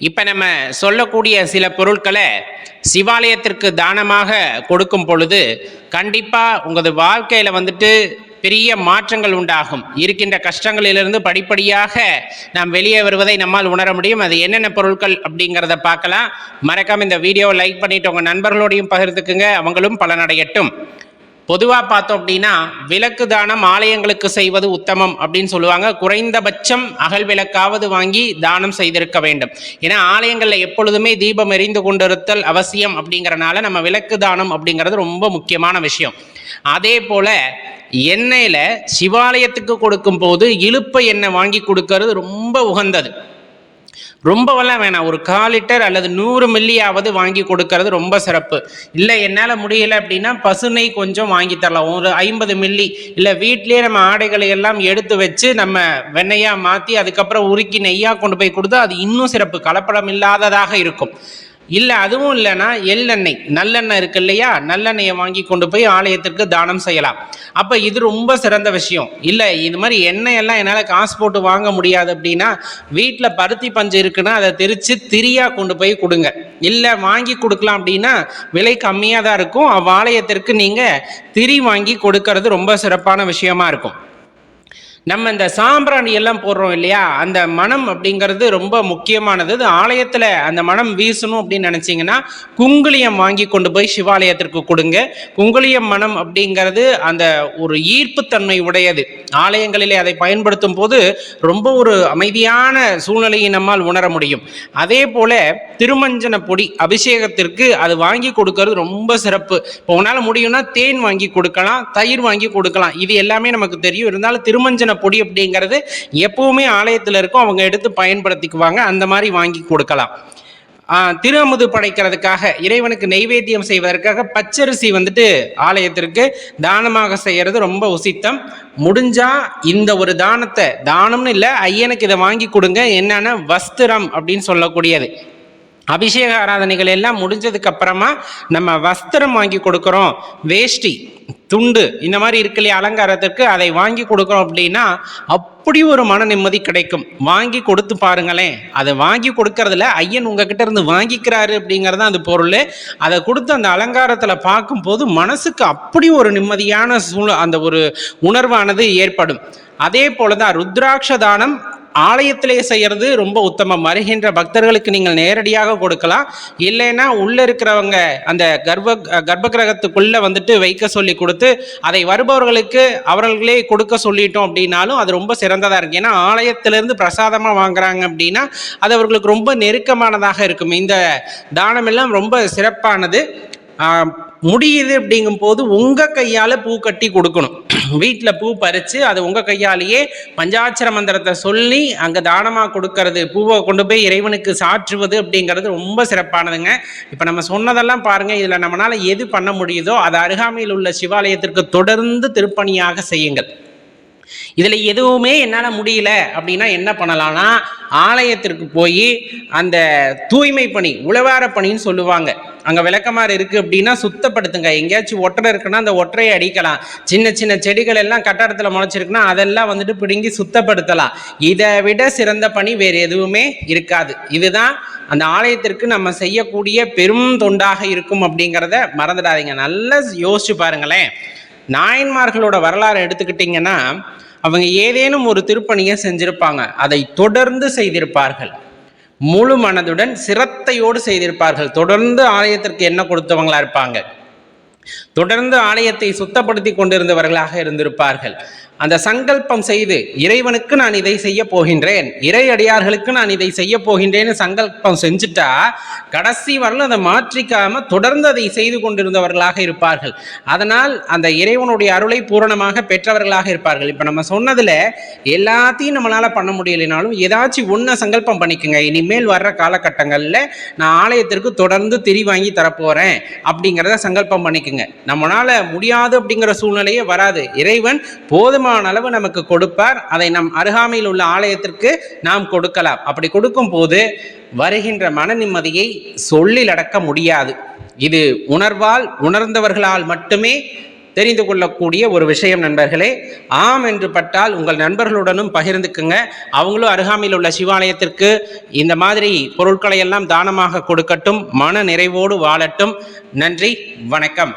இப்ப நம்ம சொல்லக்கூடிய சில பொருட்களை சிவாலயத்திற்கு தானமாக கொடுக்கும் பொழுது கண்டிப்பா உங்களது வாழ்க்கையில வந்துட்டு பெரிய மாற்றங்கள் உண்டாகும். இருக்கின்ற கஷ்டங்களிலிருந்து படிப்படியாக நாம் வெளியே வருவதை நம்மால் உணர முடியும். அது என்னென்ன பொருட்கள் அப்படிங்கிறத பார்க்கலாம். மறக்காம இந்த வீடியோவை லைக் பண்ணிட்டு உங்க நண்பர்களோடையும் பகிர்ந்துக்குங்க. அவங்களும் பலனடையட்டும். பொதுவாக பார்த்தோம் அப்படின்னா விளக்கு தானம் ஆலயங்களுக்கு செய்வது உத்தமம் அப்படின்னு சொல்லுவாங்க. குறைந்தபட்சம் அகல் விளக்காவது வாங்கி தானம் செய்திருக்க வேண்டும். ஏன்னா ஆலயங்களில் எப்பொழுதுமே தீபம் எரிந்து கொண்டிருத்தல் அவசியம் அப்படிங்கிறனால நம்ம விளக்கு தானம் அப்படிங்கிறது ரொம்ப முக்கியமான விஷயம். அதே போல எண்ணெயில் சிவாலயத்துக்கு கொடுக்கும் போது இழுப்பை எண்ணெய் வாங்கி கொடுக்கறது ரொம்ப உகந்தது. ரொம்பவெல்லாம் வேணாம். ஒரு கால் லிட்டர் அல்லது நூறு மில்லியாவது வாங்கி கொடுக்கறது ரொம்ப சிறப்பு. இல்லை என்னால் முடியல அப்படின்னா பசுனை கொஞ்சம் வாங்கி தரலாம். ஒரு ஐம்பது மில்லி இல்லை வீட்டிலேயே நம்ம ஆடைகளை எல்லாம் எடுத்து வச்சு நம்ம வெண்ணையாக மாற்றி அதுக்கப்புறம் உருக்கி நெய்யாக கொண்டு போய் கொடுத்தா அது இன்னும் சிறப்பு. கலப்படம் இல்லாததாக இருக்கும். இல்லை அதுவும் இல்லைன்னா எள்ளெண்ணெய். நல்லெண்ணெய் இருக்கு இல்லையா? நல்லெண்ணெயை வாங்கி கொண்டு போய் ஆலயத்திற்கு தானம் செய்யலாம். அப்போ இது ரொம்ப சிறந்த விஷயம். இல்லை இது மாதிரி எண்ணெய் எல்லாம் என்னால் காசு போட்டு வாங்க முடியாது அப்படின்னா வீட்டில் பருத்தி பஞ்சு இருக்குன்னா அதை திரித்து திரியாக கொண்டு போய் கொடுங்க. இல்லை வாங்கி கொடுக்கலாம் அப்படின்னா விலை கம்மியாக தான் இருக்கும். அவ்வாலயத்திற்கு நீங்கள் திரி வாங்கி கொடுக்கறது ரொம்ப சிறப்பான விஷயமா இருக்கும். நம்ம இந்த சாம்பிராணி எல்லாம் போடுறோம் இல்லையா? அந்த மனம் அப்படிங்கிறது ரொம்ப முக்கியமானது. இது ஆலயத்தில் அந்த மனம் வீசணும் அப்படின்னு நினச்சிங்கன்னா குங்குளியம் வாங்கி கொண்டு போய் சிவாலயத்திற்கு கொடுங்க. குங்குளியம் மனம் அப்படிங்கிறது அந்த ஒரு ஈர்ப்புத்தன்மை உடையது. ஆலயங்களிலே அதை பயன்படுத்தும் போது ரொம்ப ஒரு அமைதியான சூழ்நிலையை நம்மால் உணர முடியும். அதே போல திருமஞ்சன பொடி அபிஷேகத்திற்கு அது வாங்கி கொடுக்கறது ரொம்ப சிறப்பு. இப்போ உன்னால் முடியும்னா தேன் வாங்கி கொடுக்கலாம் தயிர் வாங்கி கொடுக்கலாம். இது எல்லாமே நமக்கு தெரியும். இருந்தாலும் திருமஞ்சன பொடி அப்படிங்கிறது எப்பவுமே ஆலயத்தில் இருக்கும். அவங்க எடுத்து பயன்படுத்திக்குவாங்க. அந்த மாதிரி வாங்கி கொடுக்கலாம். திரு அமுது படைக்கிறதுக்காக இறைவனுக்கு நெய்வேத்தியம் செய்வதற்காக பச்சரிசி வந்துட்டு ஆலயத்திற்கு தானமாக செய்யறது ரொம்ப உசித்தம். முடிஞ்சா இந்த ஒரு தானத்தை தானம்னு இல்லை ஐயனுக்கு இதை வாங்கி கொடுங்க. என்னன்னா வஸ்திரம் அப்படின்னு சொல்லக்கூடியது. அபிஷேக ஆராதனைகள் எல்லாம் முடிஞ்சதுக்கு அப்புறமா நம்ம வஸ்திரம் வாங்கி கொடுக்குறோம். வேஷ்டி துண்டு இந்த மாதிரி இருக்கலையே அலங்காரத்திற்கு அதை வாங்கி கொடுக்குறோம் அப்படின்னா அப்படி ஒரு மன நிம்மதி கிடைக்கும். வாங்கி கொடுத்து பாருங்களேன். அதை வாங்கி கொடுக்கறதுல ஐயன் உங்ககிட்ட இருந்து வாங்கிக்கிறாரு அப்படிங்கிறது தான் பொருள். அதை கொடுத்து அந்த அலங்காரத்தில் பார்க்கும்போது மனசுக்கு அப்படி ஒரு நிம்மதியான சூழ அந்த ஒரு உணர்வானது ஏற்படும். அதே போல தான் ருத்ராட்ச தானம் ஆலயத்திலே செய்கிறது ரொம்ப உத்தமம். வருகின்ற பக்தர்களுக்கு நீங்கள் நேரடியாக கொடுக்கலாம். இல்லைன்னா உள்ளே இருக்கிறவங்க அந்த கர்ப்ப கர்ப்ப கிரகத்துக்குள்ளே வந்துட்டு வைக்க சொல்லி கொடுத்து அதை வருபவர்களுக்கு அவர்களே கொடுக்க சொல்லிட்டோம் அப்படின்னாலும் அது ரொம்ப சிறந்ததாக இருக்கு. ஏன்னா ஆலயத்திலேருந்து பிரசாதமாக வாங்குறாங்க அப்படின்னா அது அவர்களுக்கு ரொம்ப நெருக்கமானதாக இருக்கும். இந்த தானமெல்லாம் ரொம்ப சிறப்பானது. முடியுது அப்படிங்கும் போது உங்கள் கையால் பூ கட்டி கொடுக்கணும். வீட்டில் பூ பறித்து அது உங்கள் கையாலேயே பஞ்சாட்சர மந்திரத்தை சொல்லி அங்கே தானமாக கொடுக்கறது பூவை கொண்டு போய் இறைவனுக்கு சாற்றுவது அப்படிங்கிறது ரொம்ப சிறப்பானதுங்க. இப்போ நம்ம சொன்னதெல்லாம் பாருங்கள் இதில் நம்மளால் எது பண்ண முடியுதோ அது அருகாமையில் உள்ள சிவாலயத்திற்கு தொடர்ந்து திருப்பணியாக செய்யுங்கள். இதில் எதுவுமே என்னால் முடியல அப்படின்னா என்ன பண்ணலாம்னா ஆலயத்திற்கு போய் அந்த தூய்மை பணி உழவார பணின்னு சொல்லுவாங்க. அங்கே விளக்கமாறு இருக்குது அப்படின்னா சுத்தப்படுத்துங்க. எங்கேயாச்சும் ஒட்டரை இருக்குன்னா அந்த ஒற்றையை அடிக்கலாம். சின்ன சின்ன செடிகள் எல்லாம் கட்டடத்தில் முளைச்சிருக்குன்னா அதெல்லாம் வந்துட்டு பிடுங்கி சுத்தப்படுத்தலாம். இதை விட சிறந்த பணி வேறு எதுவுமே இருக்காது. இதுதான் அந்த ஆலயத்திற்கு நம்ம செய்யக்கூடிய பெரும் தொண்டாக இருக்கும் அப்படிங்கிறத மறந்துடாதீங்க. நல்லா யோசிச்சு பாருங்களேன். நாயன்மார்களோட வரலாறு எடுத்துக்கிட்டிங்கன்னா அவங்க ஏதேனும் ஒரு திருப்பணியை செஞ்சிருப்பாங்க. அதை தொடர்ந்து செய்திருப்பார்கள். முழு மனதுடன் சிரத்தையோடு செய்திருப்பார்கள். தொடர்ந்து ஆலயத்திற்கு என்ன கொடுத்தவங்களா இருப்பாங்க? தொடர்ந்து ஆலயத்தை சுத்தப்படுத்தி கொண்டிருந்தவர்களாக இருந்திருப்பார்கள். அந்த சங்கல்பம் செய்து இறைவனுக்கு நான் இதை செய்ய போகின்றேன் இறை அடியார்களுக்கு நான் இதை செய்ய போகின்றேன்னு சங்கல்பம் செஞ்சுட்டா கடைசி வரலும் அதை மாற்றிக்காம தொடர்ந்து அதை செய்து கொண்டிருந்தவர்களாக இருப்பார்கள். அதனால் அந்த இறைவனுடைய அருளை பூரணமாக பெற்றவர்களாக இருப்பார்கள். இப்போ நம்ம சொன்னதுல எல்லாத்தையும் நம்மளால பண்ண முடியலைனாலும் ஏதாச்சும் ஒன்றை சங்கல்பம் பண்ணிக்கோங்க. இனிமேல் வர்ற காலகட்டங்களில் நான் ஆலயத்திற்கு தொடர்ந்து திரி வாங்கி தரப்போகிறேன் அப்படிங்கிறத சங்கல்பம் பண்ணிக்கோங்க. நம்மளால முடியாது அப்படிங்கிற சூழ்நிலையே வராது. இறைவன் போதுமான அளவு நமக்கு கொடுப்பார். அதை நம் அருகாமையில் உள்ள ஆலயத்திற்கு நாம் கொடுக்கலாம். அப்படி கொடுக்கும் போது வருகின்ற மன நிம்மதியை சொல்லில் அடக்க முடியாது. இது உணர்வால் உணர்ந்தவர்களால் மட்டுமே தெரிந்து கொள்ளக்கூடிய ஒரு விஷயம் நண்பர்களே. ஆம் என்று பட்டால் உங்கள் நண்பர்களுடனும் பகிர்ந்துக்குங்க. அவங்களும் அருகாமையில் உள்ள சிவாலயத்திற்கு இந்த மாதிரி பொருட்களை எல்லாம் தானமாக கொடுக்கட்டும் மன நிறைவோடு வாழட்டும். நன்றி வணக்கம்.